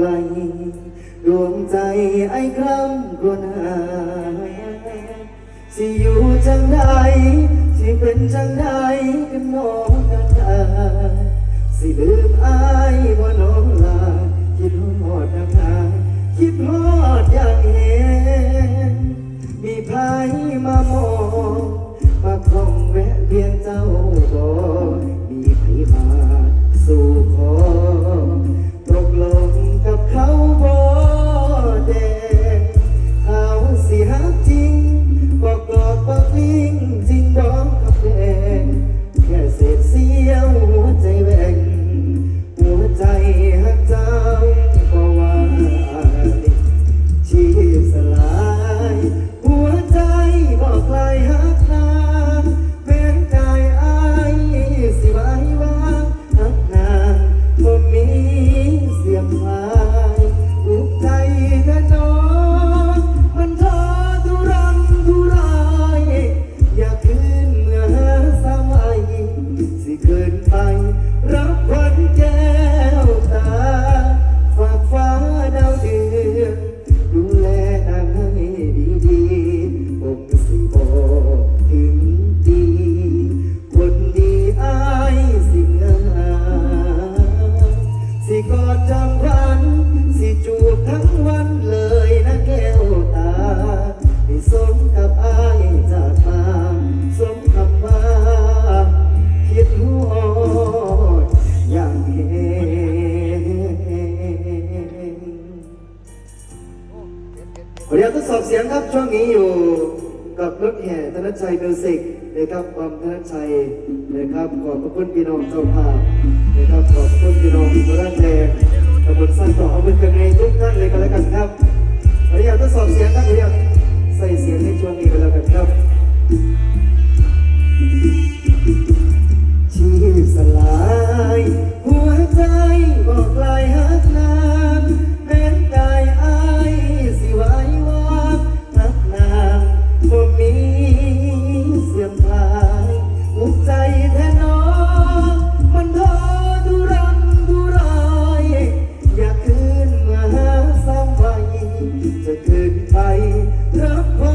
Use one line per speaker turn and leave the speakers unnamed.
ไลดวงใจไอ้คร่ำครวนหาสิอยู่จังใดสิเป็นจังใดกันมองกันตาสิลืมอายว่าน้องลา คิดหอดดังหาคิดหอดอย่างเห็นมีไพรมามองมาคล่องแวะเวียนเจ้าบอก ขออนุญาตทดสอบเสียงครับช่วงนี้อยู่กับรถแห่ธนชัยมิวสิกนะครับความธนชัยนะครับขอบพระคุณพี่น้องเจ้าภาพนะครับขอบคุณพี่น้องสุราษฎร์แดงตำบลสั้นต่อเอาเป็นกันในทุกท่านเลยกันแล้วกันครับขออนุญาตทดสอบเสียงครับขออนุญาต จะคืนไปรับพอ